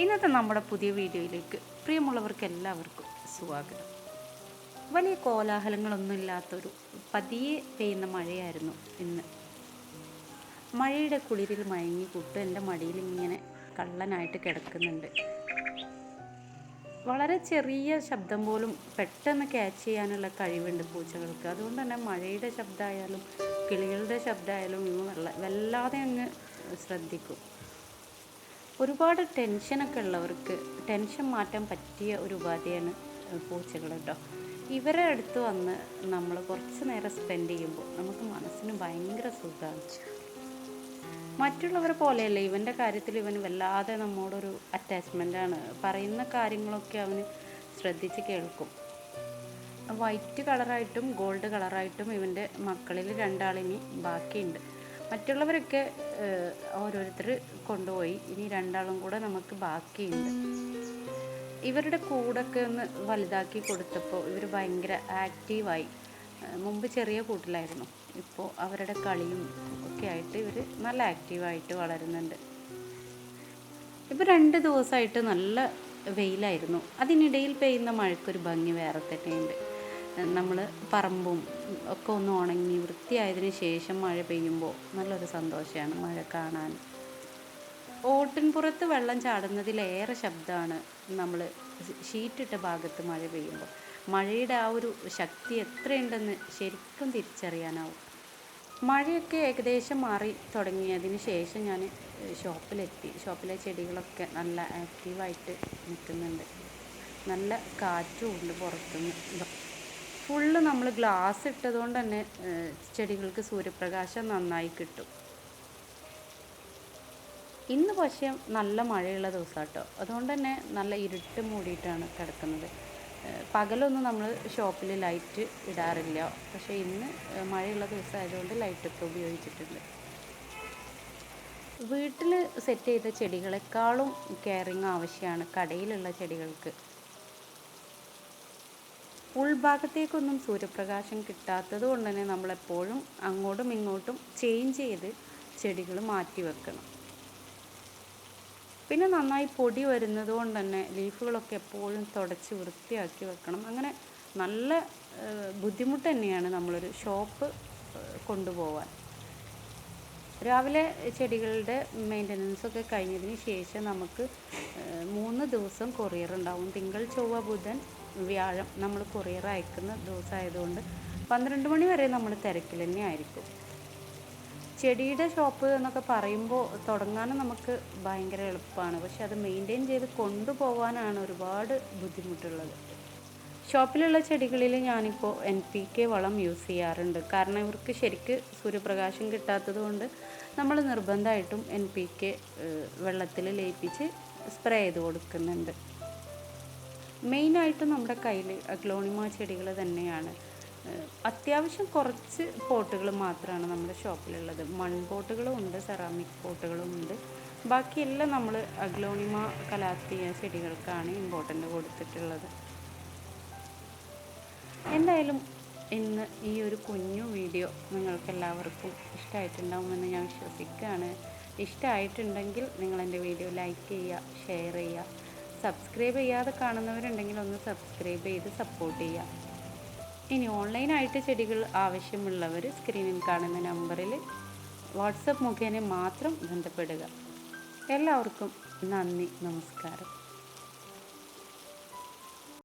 ഇന്നത്തെ നമ്മുടെ പുതിയ വീഡിയോയിലേക്ക് പ്രിയമുള്ളവർക്ക് എല്ലാവർക്കും സ്വാഗതം. വലിയ കോലാഹലങ്ങളൊന്നും ഇല്ലാത്തൊരു പതിയെ പെയ്യുന്ന മഴയായിരുന്നു ഇന്ന്. മഴയുടെ കുളിരിൽ മയങ്ങി കുട്ട് എന്റെ മടിയിൽ ഇങ്ങനെ കള്ളനായിട്ട് കിടക്കുന്നുണ്ട്. വളരെ ചെറിയ ശബ്ദം പോലും പെട്ടെന്ന് ക്യാച്ച് ചെയ്യാനുള്ള കഴിവുണ്ട് പൂച്ചകൾക്ക്. അതുകൊണ്ട് തന്നെ മഴയുടെ ശബ്ദമായാലും കിളികളുടെ ശബ്ദമായാലും ഇവ വല്ലാതെ അങ്ങ് ശ്രദ്ധിക്കും. ഒരുപാട് ടെൻഷനൊക്കെ ഉള്ളവർക്ക് ടെൻഷൻ മാറ്റാൻ പറ്റിയ ഒരു ഉപാധിയാണ് പൂച്ചകൾ കേട്ടോ ഇവരെ അടുത്ത് വന്ന് നമ്മൾ കുറച്ച് നേരം സ്പെൻഡ് ചെയ്യുമ്പോൾ നമുക്ക് മനസ്സിന് ഭയങ്കര സുഖമാണ് മറ്റുള്ളവരെ പോലെയല്ല ഇവന്റെ കാര്യത്തിൽ ഇവന് വല്ലാതെ നമ്മോടൊരു അറ്റാച്ച്മെന്റാണ് പറയുന്ന കാര്യങ്ങളൊക്കെ അവന് ശ്രദ്ധിച്ച് കേൾക്കും. വൈറ്റ് കളറായിട്ടും ഗോൾഡ് കളറായിട്ടും ഇവന്റെ മക്കളിൽ രണ്ടാളിനി ബാക്കിയുണ്ട്. മറ്റുള്ളവരൊക്കെ ഓരോരുത്തർ കൊണ്ടുപോയി. ഇനി രണ്ടാളും കൂടെ നമുക്ക് ബാക്കിയുണ്ട്. ഇവരുടെ കൂടൊക്കെ ഒന്ന് വലുതാക്കി കൊടുത്തപ്പോൾ ഇവർ ഭയങ്കര ആക്റ്റീവായി. മുമ്പ് ചെറിയ കൂട്ടിലായിരുന്നു. ഇപ്പോൾ അവരുടെ കളിയും ഒക്കെ ആയിട്ട് ഇവർ നല്ല ആക്റ്റീവായിട്ട് വളരുന്നുണ്ട്. ഇപ്പോൾ രണ്ട് ദിവസമായിട്ട് നല്ല വെയിലായിരുന്നു. അതിനിടയിൽ പെയ്യുന്ന മഴയ്ക്കൊരു ഭംഗി വേറെ തന്നെയുണ്ട്. നമ്മൾ പറമ്പും ഒക്കെ ഒന്ന് ഉണങ്ങി വൃത്തിയായതിനു ശേഷം മഴ പെയ്യുമ്പോൾ നല്ലൊരു സന്തോഷമാണ് മഴ കാണാൻ. ഓട്ടിൻപുറത്ത് വെള്ളം ചാടുന്നതിലേറെ ശബ്ദമാണ് നമ്മൾ ഷീറ്റിട്ട ഭാഗത്ത് മഴ പെയ്യുമ്പോൾ മഴയുടെ ആ ഒരു ശക്തി എത്രയുണ്ടെന്ന് ശരിക്കും തിരിച്ചറിയാനാവും. മഴയൊക്കെ ഏകദേശം മാറി തുടങ്ങിയതിന് ശേഷം ഞാൻ ഷോപ്പിലെത്തി. ഷോപ്പിലെ ചെടികളൊക്കെ നല്ല ആക്റ്റീവായിട്ട് നിൽക്കുന്നുണ്ട്. നല്ല കാറ്റും ഉണ്ട് പുറത്തുനിന്ന് ഫുള്ള് നമ്മൾ ഗ്ലാസ് ഇട്ടതുകൊണ്ട് തന്നെ ചെടികൾക്ക് സൂര്യപ്രകാശം നന്നായി കിട്ടും. ഇന്ന് പക്ഷേ നല്ല മഴയുള്ള ദിവസം കേട്ടോ അതുകൊണ്ട് തന്നെ നല്ല ഇരുട്ട് മൂടിയിട്ടാണ് കിടക്കുന്നത്. പകലൊന്നും നമ്മൾ ഷോപ്പിൽ ലൈറ്റ് ഇടാറില്ല. പക്ഷേ ഇന്ന് മഴയുള്ള ദിവസം ആയതുകൊണ്ട് ലൈറ്റൊക്കെ ഉപയോഗിച്ചിട്ടുണ്ട്. വീട്ടിൽ സെറ്റ് ചെയ്ത ചെടികളെക്കാളും കെയറിങ് ആവശ്യമാണ് കടയിലുള്ള ചെടികൾക്ക്. ഉൾഭാഗത്തേക്കൊന്നും സൂര്യപ്രകാശം കിട്ടാത്തത് കൊണ്ട് തന്നെ നമ്മളെപ്പോഴും അങ്ങോട്ടും ഇങ്ങോട്ടും ചേഞ്ച് ചെയ്ത് ചെടികൾ മാറ്റി വെക്കണം. പിന്നെ നന്നായി പൊടി വരുന്നത് കൊണ്ട് തന്നെ ലീഫുകളൊക്കെ എപ്പോഴും തുടച്ച് വൃത്തിയാക്കി വെക്കണം. അങ്ങനെ നല്ല ബുദ്ധിമുട്ട് തന്നെയാണ് നമ്മളൊരു ഷോപ്പ് കൊണ്ടുപോകാൻ രാവിലെ ചെടികളുടെ മെയിന്റനൻസ് ഒക്കെ കഴിഞ്ഞതിന് ശേഷം നമുക്ക് മൂന്ന് ദിവസം കൊറിയർ ഉണ്ടാവും. തിങ്കൾ ചൊവ്വ ബുധൻ വ്യാഴം നമ്മൾ കൊറിയർ അയക്കുന്ന ദിവസമായതുകൊണ്ട് പന്ത്രണ്ട് മണി വരെ നമ്മൾ തിരക്കിൽ തന്നെ ആയിരിക്കും. ചെടിയുടെ ഷോപ്പ് എന്നൊക്കെ പറയുമ്പോൾ തുടങ്ങാനും നമുക്ക് ഭയങ്കര എളുപ്പമാണ്. പക്ഷെ അത് മെയിന്റെയിൻ ചെയ്ത് കൊണ്ടുപോകാനാണ് ഒരുപാട് ബുദ്ധിമുട്ടുള്ളത്. ഷോപ്പിലുള്ള ചെടികളിൽ ഞാനിപ്പോൾ എൻ പി കെ വളം യൂസ് ചെയ്യാറുണ്ട്. കാരണം ഇവർക്ക് ശരിക്ക് സൂര്യപ്രകാശം കിട്ടാത്തത് കൊണ്ട് നമ്മൾ നിർബന്ധമായിട്ടും എൻ പി കെ വെള്ളത്തിൽ ലയിപ്പിച്ച് സ്പ്രേ ചെയ്ത് കൊടുക്കുന്നുണ്ട്. മെയിനായിട്ടും നമ്മുടെ കയ്യിൽ ഗ്ലോണിമ ചെടികൾ തന്നെയാണ്. അത്യാവശ്യം കുറച്ച് പോട്ടുകൾ മാത്രമാണ് നമ്മുടെ ഷോപ്പിലുള്ളത്. മൺ പോട്ടുകളും ഉണ്ട് സെറാമിക് പോട്ടുകളും ഉണ്ട്. ബാക്കിയെല്ലാം നമ്മൾ അഗ്ലോണിമ കലാത്തിയ ചെടികൾക്കാണ് ഇമ്പോർട്ടന്റ് കൊടുത്തിട്ടുള്ളത്. എന്തായാലും ഇന്ന് ഈ ഒരു കുഞ്ഞു വീഡിയോ നിങ്ങൾക്ക് എല്ലാവർക്കും ഇഷ്ടമായിട്ടുണ്ടാവുമെന്ന് ഞാൻ വിശ്വസിക്കുകയാണ്. ഇഷ്ടമായിട്ടുണ്ടെങ്കിൽ നിങ്ങൾ എന്റെ വീഡിയോ ലൈക്ക് ചെയ്യുക ഷെയർ ചെയ്യുക. സബ്സ്ക്രൈബ് ചെയ്യാതെ കാണുന്നവരുണ്ടെങ്കിൽ ഒന്ന് സബ്സ്ക്രൈബ് ചെയ്ത് സപ്പോർട്ട് ചെയ്യുക ഇനി ഓൺലൈനായിട്ട് ചെടികൾ ആവശ്യമുള്ളവർ സ്ക്രീനിൽ കാണുന്ന നമ്പറിൽ വാട്സപ്പ് മുഖേന മാത്രം ബന്ധപ്പെടുക. എല്ലാവർക്കും നന്ദി നമസ്കാരം.